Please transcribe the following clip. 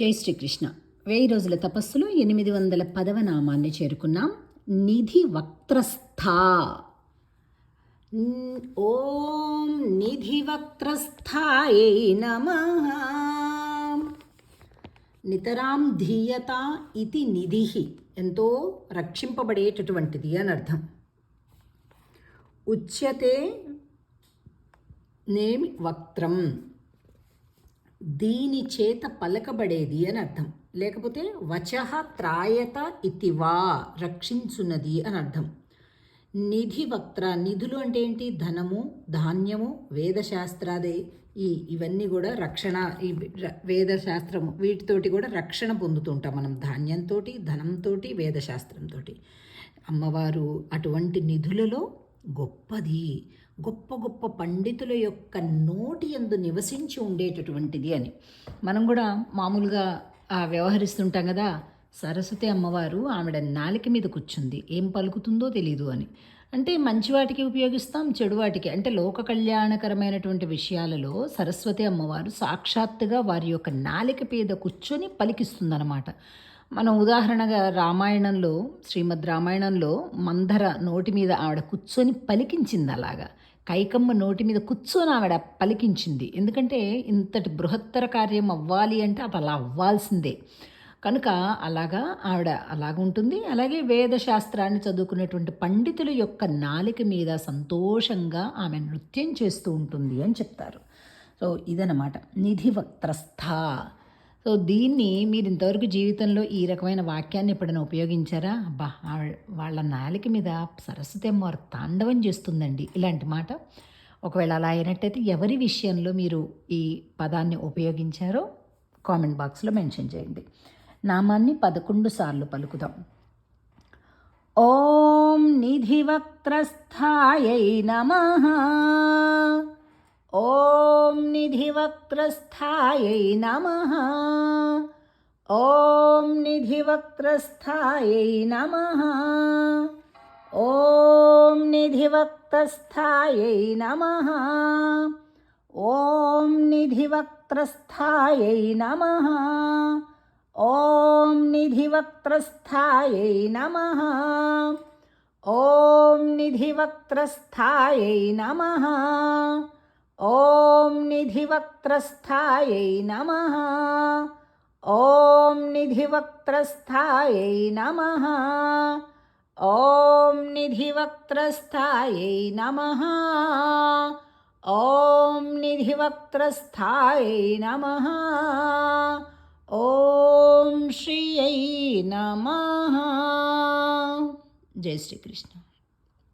జై శ్రీకృష్ణ. వెయ్యి రోజుల తపస్సులో ఎనిమిది వందల పదవ నామాన్ని చేరుకున్నాం. నిధి వక్త్రస్థ. ఓం నిధి వక్త్రస్థాయై నమ. నితరాం ధీయత ఇది నిధి. ఎంతో రక్షింపబడేటటువంటిది అని అర్థం. ఉచ్యతే నేమి వక్త్రం. దీని చేత పలకబడేది అని అర్థం. లేకపోతే వచహ త్రాయత ఇతివా రక్షించున్నది అని అర్థం. నిధి వక్త్ర నిధులు అంటే ఏంటి? ధనము ధాన్యము వేదశాస్త్రాది ఈ ఇవన్నీ కూడా రక్షణ ఈ వేదశాస్త్రము వీటితోటి కూడా రక్షణ పొందుతుంటాం మనం. ధాన్యంతో ధనంతో వేదశాస్త్రంతో అమ్మవారు అటువంటి నిధులలో గొప్పది. గొప్ప గొప్ప పండితుల యొక్క నోటి ఎందు నివసించి ఉండేటటువంటిది అని. మనం కూడా మామూలుగా వ్యవహరిస్తుంటాం కదా సరస్వతి అమ్మవారు ఆవిడ నాలిక మీద కూర్చుంది. ఏం పలుకుతుందో తెలియదు అని. అంటే మంచి వాటికి ఉపయోగిస్తాం చెడు వాటికి అంటే లోక కళ్యాణకరమైనటువంటి విషయాలలో సరస్వతి అమ్మవారు సాక్షాత్తుగా వారి యొక్క నాలిక మీద కూర్చొని పలికిస్తుందన్నమాట. మనం ఉదాహరణగా రామాయణంలో శ్రీమద్ రామాయణంలో మందర నోటి మీద ఆవిడ కూర్చొని పలికించింది అలాగా. కైకమ్మ నోటి మీద కూర్చొని ఆవిడ పలికించింది. ఎందుకంటే ఇంతటి బృహత్తర కార్యం అవ్వాలి అంటే అది అలా అవ్వాల్సిందే. కనుక అలాగా ఆవిడ అలాగుంటుంది. అలాగే వేదశాస్త్రాన్ని చదువుకునేటువంటి పండితుల యొక్క నాలిక మీద సంతోషంగా ఆమె నృత్యం చేస్తూ ఉంటుంది అని చెప్తారు. సో ఇదనమాట నిధి వక్త్రస్థ సో దీన్ని మీరు ఇంతవరకు జీవితంలో ఈ రకమైన వాక్యాన్ని ఎప్పుడైనా ఉపయోగించారా? అబ్బా వాళ్ళ నాలిక మీద సరస్వతి అమ్మవారు తాండవం చేస్తుందండి ఇలాంటి మాట. ఒకవేళ అలా అయినట్టయితే ఎవరి విషయంలో మీరు ఈ పదాన్ని ఉపయోగించారో కామెంట్ బాక్స్లో మెన్షన్ చేయండి. నామాన్ని పదకొండు సార్లు పలుకుదాం. ఓం నిధివక్త్రస్థాయై నమ. ॐ निधिवक्त्रस्थायै नमः। ॐ निधिवक्त्रस्थायै नमः। ॐ निधिवक्त्रस्थायै नमः। ॐ निधिवक्त्रस्थायै नमः। ॐ निधिवक्त्रस्थायै नमः। ॐ निधिवक्त्रस्थायै नमः। ఓం నిధివక్త్రస్థాయై నమ ఓం నిధివక్త్రస్థాయై నమ ఓం నిధివక్త్రస్థాయై నమ ఓం నిధివక్త్రస్థాయై నమ ఓం శ్రీయై నమ జై శ్రీకృష్ణ